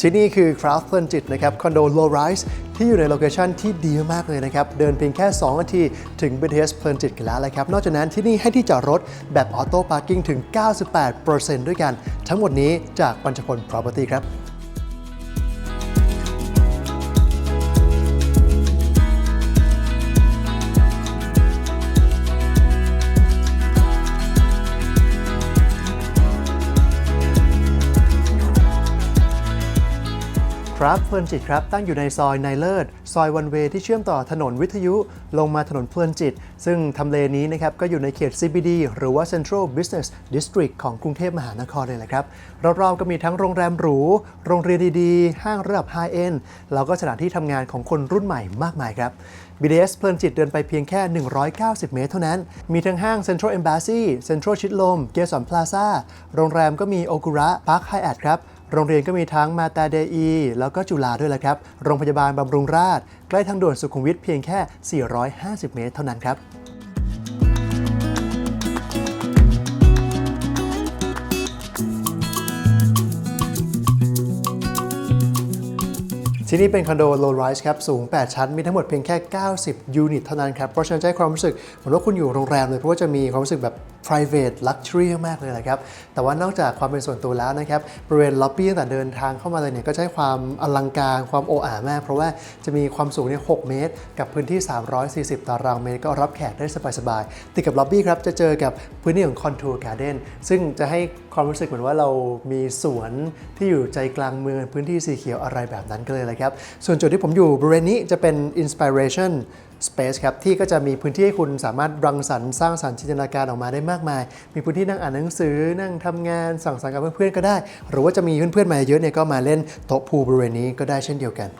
ที่นี่คือ Craft เพลินจิตนะครับคอนโด low rise ที่อยู่ในโลเคชันที่ดีมากเลยนะครับ เดินเพียงแค่ 2 นาที ถึง BTS เพลินจิตกันแล้วเลยครับ นอกจากนั้นที่นี่ให้ที่จอดรถแบบออโต้พาร์กิ้งถึง 98%ด้วยกัน ทั้งหมดนี้จากปัญจพล Property ครับ ครับเพลินจิตครับตั้งอยู่ในซอยนายเลิศ ซอยวันเวที่เชื่อมต่อถนนวิทยุ ลงมาถนนเพลินจิต ซึ่งทำเลนี้นะครับก็อยู่ในเขต CBD หรือว่า Central Business District ของกรุงเทพมหานครเลยแหละครับรอบๆก็มีทั้งโรงแรมหรู โรงเรียนดีๆ ห้างระดับ High End แล้วก็สถานที่ทำงานของคนรุ่นใหม่มากมายครับ BDS เพลินจิตเดินไปเพียงแค่ 190 เมตรเท่านั้น มีทั้งห้าง Central Embassy Central ชิดลม เกสันพลาซ่า โรงแรมก็มีโอกุระพาร์คไฮแอทครับ โรงเรียนก็มีทั้งมาตาเดอี แล้วก็จุฬาด้วยแหละครับ โรงพยาบาลบำรุงราษฎร์ใกล้ทางด่วนสุขุมวิทเพียงแค่ 450 เมตรเท่านั้นครับที่นี่เป็นคอนโด low rise ครับสูง 8 ชั้น มีทั้งหมดเพียงแค่ 90 ยูนิตเท่านั้นครับ เพราะฉะนั้นจะให้ความรู้สึกเหมือนว่าคุณอยู่โรงแรมเลย เพราะว่าจะมีความรู้สึกแบบ private luxury มากเลยแหละครับ แต่ว่านอกจากความเป็นส่วนตัวแล้วนะครับ บริเวณล็อบบี้ตั้งแต่เดินทางเข้ามาเลยเนี่ยก็ให้ความอลังการความโอ้อามาก เพราะว่าจะมีความสูงเนี่ย 6 เมตร กับพื้นที่ 340 ตารางเมตร ก็รับแขกได้สบายๆ ติดกับล็อบบี้ครับ จะเจอกับพื้นที่ของคอนทัวร์การ์เด้นซึ่งจะให้ความรู้สึกเหมือนว่าเรามีสวนที่อยู่ใจกลางเมืองพื้นที่สีเขียวอะไรแบบนั้นก็เลยเลยครับ ส่วนจุดที่ผมอยู่บริเวณนี้จะเป็น inspiration space ครับที่ก็จะมีพื้นที่ให้คุณสามารถรังสรรค์สร้างสรรค์จินตนาการออกมาได้มากมาย มีพื้นที่นั่งอ่านหนังสือ นั่งทำงานสั่งสรรค์กับเพื่อนๆก็ได้ หรือว่าจะมีเพื่อนๆมาเยอะเนี่ยก็มาเล่นโต๊ะพูบริเวณนี้ก็ได้เช่นเดียวกัน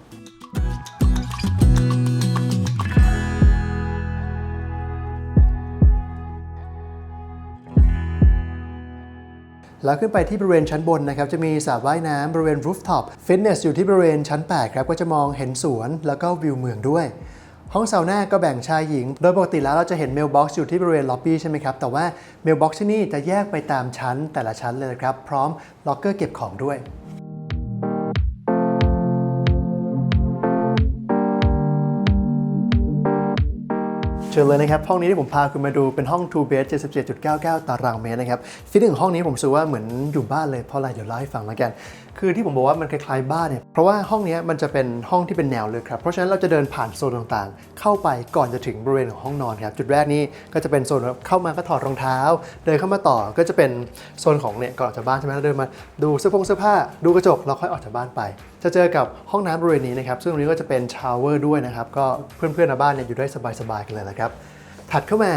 แล้วขึ้นไปที่บริเวณชั้นบนนะครับจะมีสระว่ายน้ำบริเวณ rooftop fitness อยู่ที่บริเวณชั้น 8 ครับ ก็จะมองเห็นสวนแล้วก็วิวเมืองด้วย ห้องซาวน่าก็แบ่งชายหญิง โดยปกติแล้วเราจะเห็นเมลบ็อกซ์อยู่ที่บริเวณล็อบบี้ใช่ไหมครับ แต่ว่าเมลบ็อกซ์ที่นี่จะแยกไปตามชั้นแต่ละชั้นเลยครับ พร้อมล็อกเกอร์เก็บของด้วยเชิญเลยนะครับ ห้องนี้ที่ผมพาคุณมาดูเป็นห้อง2 bed 77.99 ตารางเมตรนะครับฟิตติ้งของห้องนี้ผมรู้สึกว่าเหมือนอยู่บ้านเลยเพราะอะไรเดี๋ยวเล่าให้ฟังแล้วกัน คือที่ผมบอกว่ามันคล้ายๆบ้านเนี่ยเพราะว่าห้องนี้มันจะเป็นห้องที่เป็นแนวเลึกครับเพราะฉะนั้นเราจะเดินผ่านโซนต่างๆ เข้าไปก่อนจะถึงบริเวณของห้องนอนครับจุดแรกนี้ก็จะเป็นโซนเข้ามาก็ถอดรองเท้า เดินเข้ามาต่อก็จะเป็นโซนของเนี่ยก่อนออกจากบ้านใช่ไหมเราเดินมาดูเสื้อผงเสื้อผ้า ดูกระจกแล้วค่อยออกจากบ้านไป จะเจอกับห้องน้ำบริเวณนี้นะครับซึ่งตรงนี้ก็จะเป็นชาวเวอร์ด้วยนะครับก็เพื่อนๆในบ้านเนี่ยอยู่ได้สบายๆกันเลยนะครับถัดเข้ามา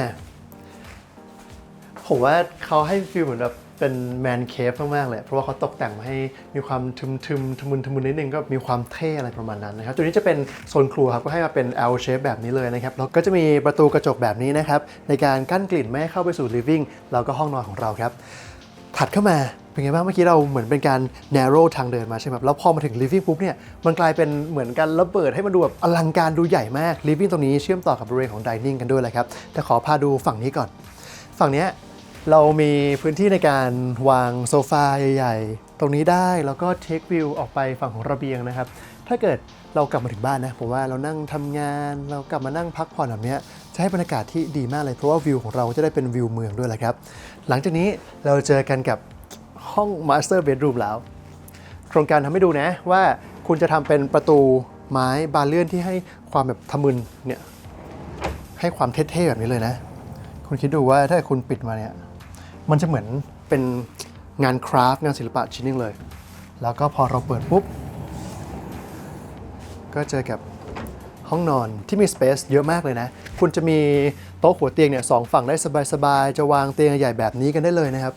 ผมว่าเขาให้ฟีลเหมือนแบบ เป็นแมนเคฟมาก ๆ เลย เพราะว่าเขาตกแต่งมาให้มีความทึมทึมๆทะมุนทะมุนนิดนึงก็มีความเท่อะไรประมาณนั้นนะครับตัวนี้จะเป็นโซนครัวครับก็ให้มาเป็น L shape แบบนี้เลยนะครับแล้วก็จะมีประตูกระจกแบบนี้นะครับในการกั้นกลิ่นไม่ให้เข้าไปสู่ living แล้วก็ห้องนอนของเราครับถัดเข้ามาเป็นไงบ้างเมื่อกี้เราเหมือนเป็นการ narrow ทางเดินมาใช่ไหมครับแล้วพอมาถึง living ปุ๊บเนี่ยมันกลายเป็นเหมือนการระเบิดให้มันดูแบบอลังการดูใหญ่มาก living ตรงนี้เชื่อมต่อกับบริเวณของ dining กันด้วยเลยครับแต่ขอพาดูฝั่งนี้ก่อน ฝั่งนี้ เรามีพื้นที่ในการวางโซฟาใหญ่ๆ ตรงนี้ได้แล้วก็เทควิวออกไปฝั่งของระเบียงนะครับ ถ้าเกิดเรากลับมาถึงบ้านนะผมว่าเรานั่งทำงานเรากลับมานั่งพักผ่อนแบบนี้จะให้บรรยากาศที่ดีมากเลยเพราะว่าวิวของเราจะได้เป็นวิวเมืองด้วยแหละครับ หลังจากนี้เราเจอกันกับห้อง Master Bedroom แล้ว โครงการทำให้ดูนะว่าคุณจะทำเป็นประตูไม้บานเลื่อนที่ให้ความแบบทะมึนเนี่ยให้ความเท่ๆแบบนี้เลยนะ คุณคิดดูว่าถ้าคุณปิดมาเนี่ย มันจะเหมือนเป็นงานคราฟต์งานศิลปะชิ้นนึงเลย แล้วก็พอเราเปิดปุ๊บ ก็เจอกับห้องนอนที่มีสเปซเยอะมากเลยนะ คุณจะมีโต๊ะหัวเตียงเนี่ยสองฝั่งได้สบายๆ จะวางเตียงใหญ่แบบนี้กันได้เลยนะครับ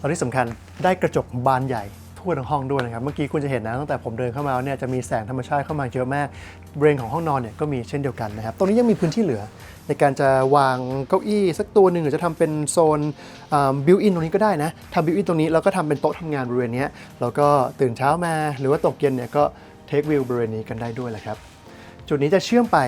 ตอนที่สำคัญได้กระจกบานใหญ่ ทั่วทั้งห้องด้วยนะครับ เมื่อกี้คุณจะเห็นนะตั้งแต่ผมเดินเข้ามาเนี่ยจะมีแสงธรรมชาติเข้ามาเยอะมากบริเวณของห้องนอนเนี่ยก็มีเช่นเดียวกันนะครับ ตรงนี้ยังมีพื้นที่เหลือ ในการจะวางเก้าอี้สักตัวหนึ่งหรือจะทำเป็นโซนบิวอินตรงนี้ก็ได้นะทำบิวอินตรงนี้แล้วก็ทำเป็นโต๊ะทำงานบริเวณนี้แล้วก็ตื่นเช้ามาหรือว่าตกเย็นเนี่ยก็เทควิวบริเวณนี้กันได้ด้วยแหละครับจุดนี้จะเชื่อมไป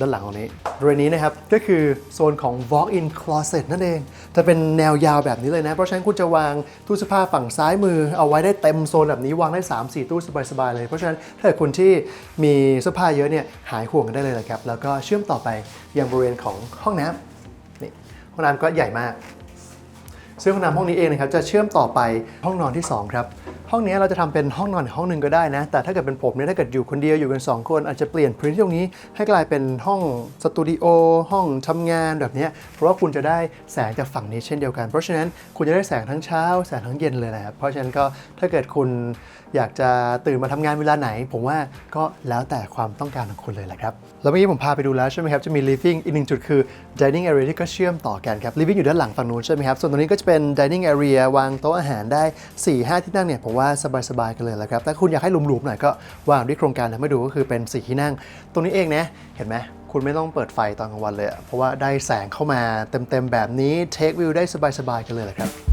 ด้านหลังตรงนี้บริเวณนี้นะครับก็คือโซนของ walk-in closet นั่นเอง จะเป็นแนวยาวแบบนี้เลยนะ เพราะฉะนั้นคุณจะวางตู้เสื้อผ้าฝั่งซ้ายมือ เอาไว้ได้เต็มโซนแบบนี้วางได้ 3-4 ตู้สบายๆเลย เพราะฉะนั้นถ้าเกิดคุณที่มีเสื้อผ้าเยอะเนี่ยหายห่วงกันได้เลยนะครับ แล้วก็เชื่อมต่อไปยังบริเวณของห้องน้ำนี่ห้องน้ำก็ใหญ่มากซึ่งห้องน้ำห้องนี้เองนะครับจะเชื่อมต่อไปห้องนอนที่ 2 ครับ ห้องนี้เราจะทำเป็นห้องนอนอีกห้องหนึ่งก็ได้นะ แต่ถ้าเกิดเป็นผมเนี่ยถ้าเกิดอยู่คนเดียวอยู่กัน 2 คนอาจจะเปลี่ยนพื้นที่ตรงนี้ให้กลายเป็นห้องสตูดิโอห้องทำงานแบบนี้เพราะว่าคุณจะได้แสงจากฝั่งนี้เช่นเดียวกัน เพราะฉะนั้นคุณจะได้แสงทั้งเช้าแสงทั้งเย็นเลยแหละครับเพราะฉะนั้นก็ถ้าเกิดคุณอยากจะตื่นมาทำงานเวลาไหน ผมว่าก็แล้วแต่ความต้องการของคุณเลยแหละครับ แล้วเมื่อกี้ผมพาไปดูแล้วใช่ไหมครับ จะมี living อีกหนึ่งจุดคือ dining area ที่ก็เชื่อมต่อกันครับ living อยู่ด้านหลังฝั่งนู้นใช่ไหมครับ ส่วนตรงนี้ก็จะเป็น dining area วางโต๊ะอาหารได้ 4-5 ที่นั่งเนี่ยผมว่าสบายๆกันเลยแหละครับ ถ้าคุณอยากให้หลุมๆหน่อยก็วางด้วยโครงการทำให้ดูก็คือเป็นสีที่นั่ง ตรงนี้เองนะ เห็นไหมคุณไม่ต้องเปิดไฟตอนกลางวันเลย เพราะว่าได้แสงเข้ามาเต็มๆแบบนี้เทควิวได้สบายๆกันเลยแหละครับ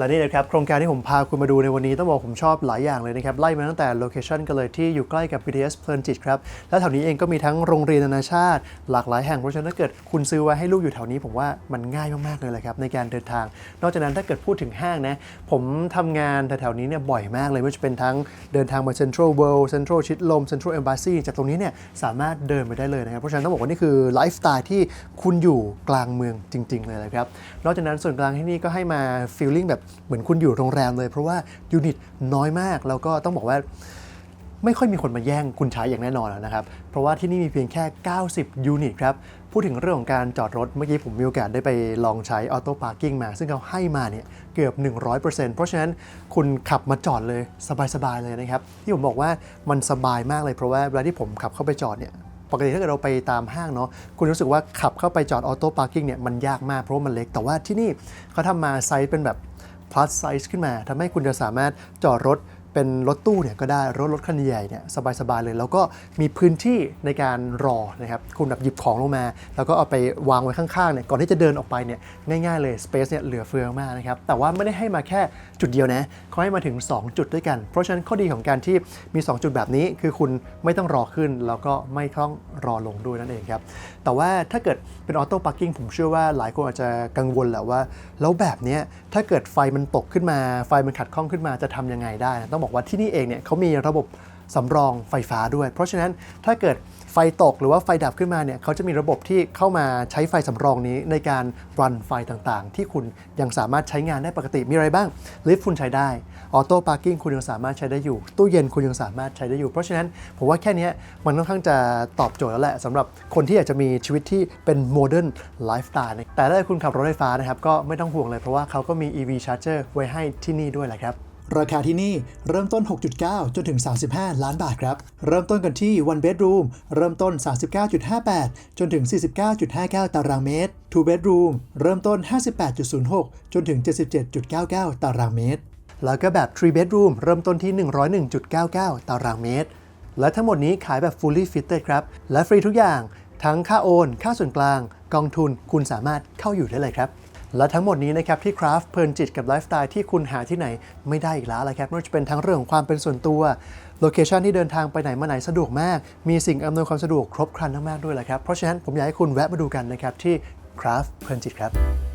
และนี่นะครับโครงการที่ผมพาคุณมาดูในวันนี้ต้องบอกผมชอบหลายอย่างเลยนะครับไล่มาตั้งแต่โลเคชันกันเลยที่อยู่ใกล้กับ BTS เพลินจิตครับและแถวนี้เองก็มีทั้งโรงเรียนนานาชาติ หลากหลายแห่งเพราะฉะนั้นถ้าเกิดคุณซื้อไว้ให้ลูกอยู่แถวนี้ผมว่ามันง่ายมากๆเลยแหละครับในการเดินทาง นอกจากนั้นถ้าเกิดพูดถึงห้างนะผมทำงานแถวๆนี้เนี่ยบ่อยมากเลยไม่ว่าจะเป็นทั้งเดินทางมา Central World Central ชิดลม Central Embassy จากตรงนี้เนี่ยสามารถเดินไปได้เลยนะครับเพราะฉะนั้นต้องบอกว่านี่คือไลฟ์สไตล์ที่คุณอยู่กลางเมืองจริง ๆ เลยนะครับนอกจากนั้นส่วนกลางที่นี่ก็ให้มาฟีลลิ่งแบบเหมือนคุณอยู่โรงแรมเลย เพราะว่ายูนิตน้อยมาก แล้วก็ต้องบอกว่าไม่ค่อยมีคนมาแย่งคุณใช้อย่างแน่นอนแล้วนะครับ เพราะว่าที่นี่มีเพียงแค่ 90 ยูนิตครับ พูดถึงเรื่องของการจอดรถ เมื่อกี้ผมมีโอกาสได้ไปลองใช้ออโต้พาร์กิ้งมา ซึ่งเขาให้มาเนี่ยเกือบ 100%เพราะฉะนั้นคุณขับมาจอดเลยสบายๆเลยนะครับ ที่ผมบอกว่ามันสบายมากเลยเพราะว่าเวลาที่ผมขับเข้าไปจอดเนี่ยปกติถ้าเกิดเราไปตามห้างเนาะคุณรู้สึกว่าขับเข้าไปจอดออโต้พาร์กิ้งเนี่ยมันยากมากเพราะว่ามันเล็กแต่ว่าที่นี่เขาทำมาไซส์เป็นแบบ plus size ขึ้นมาทำให้คุณจะสามารถจอดรถ เป็นรถตู้เนี่ยก็ได้รถรถคันใหญ่เนี่ยสบายๆเลย แล้วก็มีพื้นที่ในการรอนะครับคุณแบบหยิบของลงมา แล้วก็เอาไปวางไว้ข้างๆเนี่ยก่อนที่จะเดินออกไปเนี่ยง่ายๆเลย space เนี่ยเหลือเฟือมากนะครับแต่ว่าไม่ได้ให้มาแค่จุดเดียวนะเขาให้มาถึง 2 จุดด้วยกัน เพราะฉะนั้นข้อดีของการที่มี 2 จุดแบบนี้ คือคุณไม่ต้องรอขึ้น แล้วก็ไม่ต้องรอลงด้วยนั่นเองครับแต่ว่าถ้าเกิดเป็นออโต้พาร์กิ้งผมเชื่อว่าหลายคนอาจจะกังวลแหละว่า แล้วแบบนี้ถ้าเกิดไฟมันตกขึ้นมาไฟมันขัดข้องขึ้นมาจะทำยังไงได้นะต้องบอกว่าที่นี่เองเนี่ยเขามีระบบสำรองไฟฟ้าด้วย เพราะฉะนั้นถ้าเกิดไฟตกหรือว่าไฟดับขึ้นมาเนี่ยเขาจะมีระบบที่เข้ามาใช้ไฟสำรองนี้ในการรันไฟต่างๆ ที่คุณยังสามารถใช้งานได้ปกติมีอะไรบ้างลิฟต์คุณใช้ได้ออโต้พาร์กิ้งคุณยังสามารถใช้ได้อยู่ ตู้เย็นคุณยังสามารถใช้ได้อยู่ เพราะฉะนั้นผมว่าแค่นี้มันค่อนข้างจะตอบโจทย์แล้วแหละสำหรับคนที่อยากจะมีชีวิตที่เป็นโมเดิร์นไลฟ์สไตล์แต่ถ้าคุณขับรถไฟฟ้านะครับก็ไม่ต้องห่วงเลยเพราะว่าเขาก็มี EV Charger ไว้ให้ที่นี่ด้วยแหละครับ ราคาที่นี่เริ่มต้น 6.9 จนถึง 35 ล้านบาทครับ เริ่มต้นกันที่ one bedroom เริ่มต้น 39.58 จนถึง 49.59 ตารางเมตร two bedroom เริ่มต้น 58.06 จนถึง 77.99 ตารางเมตร แล้วก็แบบ three bedroom เริ่มต้นที่ 101.99 ตารางเมตร และทั้งหมดนี้ขายแบบ fully fitted ครับ และฟรีทุกอย่าง ทั้งค่าโอน ค่าส่วนกลาง กองทุน คุณสามารถเข้าอยู่ได้เลยครับ และทั้งหมดนี้นะครับที่คราฟเพลินจิตกับไลฟ์สไตล์ที่คุณหาที่ไหนไม่ได้อีกแล้วละครับไม่ว่าจะเป็นทั้งเรื่องของความเป็นส่วนตัวโลเคชันที่เดินทางไปไหนมาไหนสะดวกมาก มีสิ่งอำนวยความสะดวกครบครันมากๆด้วยแหละครับ เพราะฉะนั้นผมอยากให้คุณแวะมาดูกันนะครับที่คราฟเพลินจิตครับ